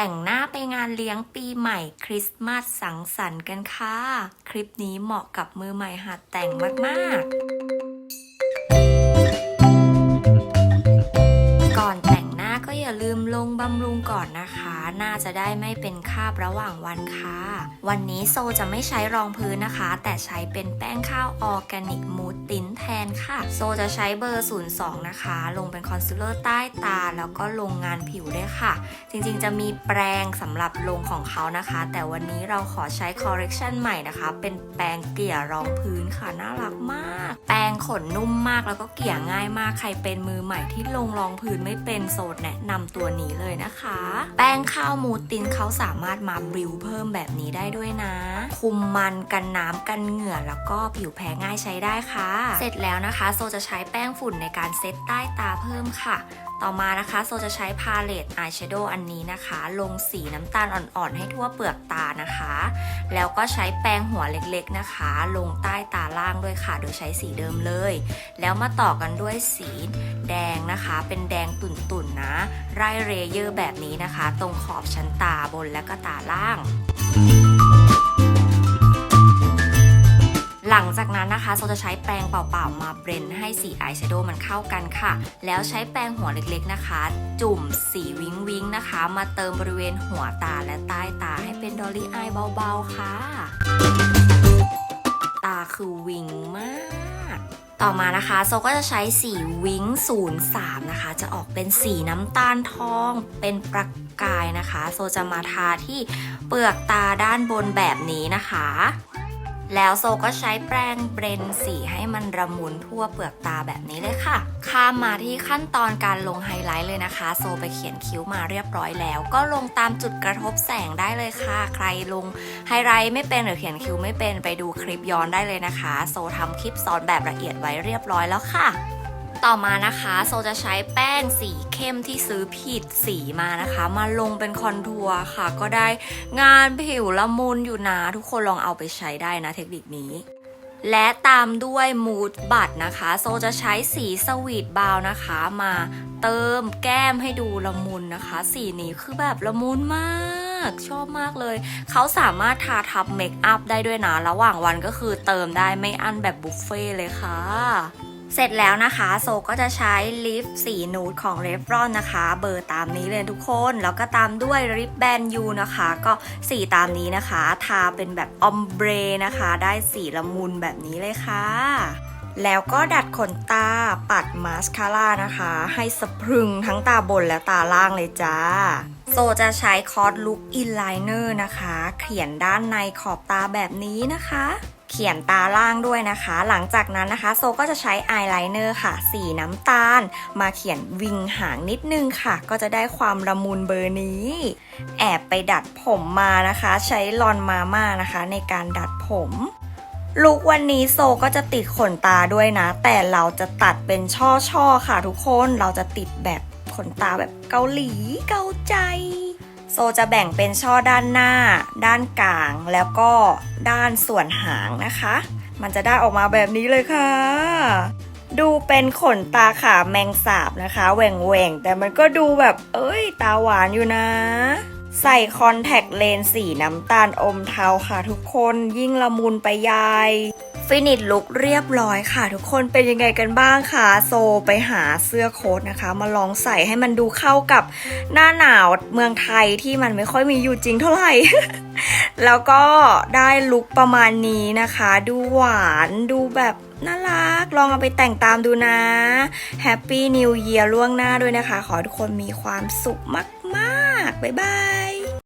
แต่งหน้าไปงานเลี้ยงปีใหม่คริสต์มาสสังสรรค์กันค่ะ คลิปนี้เหมาะกับมือใหม่หัดแต่งมากๆ นะคะหน้าจะได้ไม่เป็นคาบระหว่างวันค่ะ วันนี้โซจะไม่ใช้รองพื้นนะคะ แต่ใช้เป็นแป้งข้าวออร์แกนิกมูดติ้นแทนค่ะ โซจะใช้เบอร์ 02 นะคะ ลงเป็นคอนซีลเลอร์ใต้ตา แล้วก็ลงงานผิวด้วยค่ะ จริงๆจะมีแปรงสำหรับลงของเขานะคะ แต่วันนี้เราขอใช้คอร์เรคชันใหม่นะคะ เป็นแปรงเกลี่ยรองพื้นค่ะน่ารักมาก แปรงขนนุ่มมากแล้วก็เกลี่ยง่ายมากใครเป็นมือใหม่ที่ลงรองพื้นไม่เป็นโซดแนะนำตัวนี้เลยนะคะ แป้งข้าวามูตินเขาสามารถมาบริวเพิ่มแบบนี้ได้ด้วยนะ คุมมันกันน้ำกันเหงื่อแล้วก็ผิวแพ้ง่ายใช้ได้ค่ะ เสร็จแล้วนะคะ โซจะใช้แป้งฝุ่นในการเซตใต้ตาเพิ่มค่ะ ต่อมานะคะโซจะใช้พาเลตอายแชโดว์อันนี้นะคะ ลงสีน้ำตาลอ่อนๆ ให้ทั่วเปลือกตานะคะ แล้วก็ใช้แปรงหัวเล็กๆนะคะ ลงใต้ตาล่างด้วยค่ะ โดยใช้สีเดิมเลย แล้วมาต่อกันด้วยสีแดงนะคะ เป็นแดงตุ่นๆนะไร่เรเยอร์แบบนี้นะคะ ตรงขอบชั้นตาบนและก็ตาล่าง จากนั้นนะคะโซจะใช้แปรงเปล่าๆมาเบรนให้สีอายแชโดว์มันเข้ากันค่ะ แล้วใช้แปรงหัวเล็กๆนะคะ จุ่มสีวิงวิงนะคะ มาเติมบริเวณหัวตาและใต้ตาให้เป็นดอลลี่อายเบาๆค่ะ ตาคือวิงมากต่อมานะคะโซก็จะใช้สีวิง03 นะคะ จะออกเป็นสีน้ำตาลทอง เป็นประกายนะคะ โซจะมาทาที่เปลือกตาด้านบนแบบนี้นะคะ แล้วโซก็ใช้แปรงเบรนสีให้มันระมุนทั่วเปลือกตาแบบนี้เลยค่ะ ข้ามมาที่ขั้นตอนการลงไฮไลท์เลยนะคะ โซไปเขียนคิ้วมาเรียบร้อยแล้ว ก็ลงตามจุดกระทบแสงได้เลยค่ะ ใครลงไฮไลท์ไม่เป็นหรือเขียนคิ้วไม่เป็นไปดูคลิปย้อนได้เลยนะคะ โซทำคลิปสอนแบบละเอียดไว้เรียบร้อยแล้วค่ะ ต่อมานะคะโซจะใช้แป้งสีเข้มที่ซื้อผิดสีมานะคะ มาลงเป็นคอนทัวร์ค่ะ ก็ได้งานผิวละมุนอยู่นะทุกคนลองเอาไปใช้ได้นะเทคนิคนี้และตามด้วยมูดบัตนะคะ โซจะใช้สีสวีทบาวนะคะ มาเติมแก้มให้ดูละมุนนะคะ สีนี้คือแบบละมุนมากชอบมากเลย เขาสามารถทาทับเมคอัพได้ด้วยนะ ระหว่างวันก็คือเติมได้ไม่อั้นแบบบุฟเฟ่เลยค่ะ เสร็จแล้วนะคะโซก็จะใช้ลิปสีนูดของ r e v r o n นะคะ เบอร์ตามนี้เลยทุกคน แล้วก็ตามด้วยริปแบนยูนะคะ ก็สีตามนี้นะคะ ทาเป็นแบบอมเบรนะคะ ได้สีละมุนแบบนี้เลยค่ะแล้วก็ดัดขนตาปัดมาสคาร่านะคะ ให้สะพรึงทั้งตาบนและตาล่างเลยจ้า โซจะใช้คอร์สลุคอินไลเนอร์นะคะ เขียนด้านในขอบตาแบบนี้นะคะ เขียนตาล่างด้วยนะคะ หลังจากนั้นนะคะ โซก็จะใช้อายไลเนอร์ค่ะ สีน้ำตาล มาเขียนวิงหางนิดนึงค่ะ ก็จะได้ความละมุนเบอร์นี้ แอบไปดัดผมมานะคะ ใช้ลอนมาม่านะคะ ในการดัดผมลุกวันนี้โซก็จะติดขนตาด้วยนะ แต่เราจะตัดเป็นช่อๆค่ะทุกคนเราจะติดแบบขนตาแบบเกาหลีเกาใจ ซจะแบ่งเป็นช่อด้านหน้า ด้านกลาง แล้วก็ด้านส่วนหางนะคะ มันจะได้ออกมาแบบนี้เลยค่ะ ดูเป็นขนตาขาแมงสาบนะคะแหว่งแหว่งๆแต่มันก็ดูแบบ เอ้ย ตาหวานอยู่นะ ใส่คอนแทคเลนส์สีน้ำตาลอมเทาค่ะทุกคนยิ่งละมุนไปใหญ่ ฟินิชลุกเรียบร้อยค่ะ ทุกคนเป็นยังไงกันบ้างคะโซไปหาเสื้อโค้ทนะคะ มาลองใส่ให้มันดูเข้ากับหน้าหนาวเมืองไทยที่มันไม่ค่อยมีอยู่จริงเท่าไหร่ แล้วก็ได้ลุคประมาณนี้นะคะ ดูหวานดูแบบน่ารัก ลองเอาไปแต่งตามดูนะ Happy New Year ล่วงหน้าด้วยนะคะ ขอทุกคนมีความสุขมาก ๆ บ๊ายบาย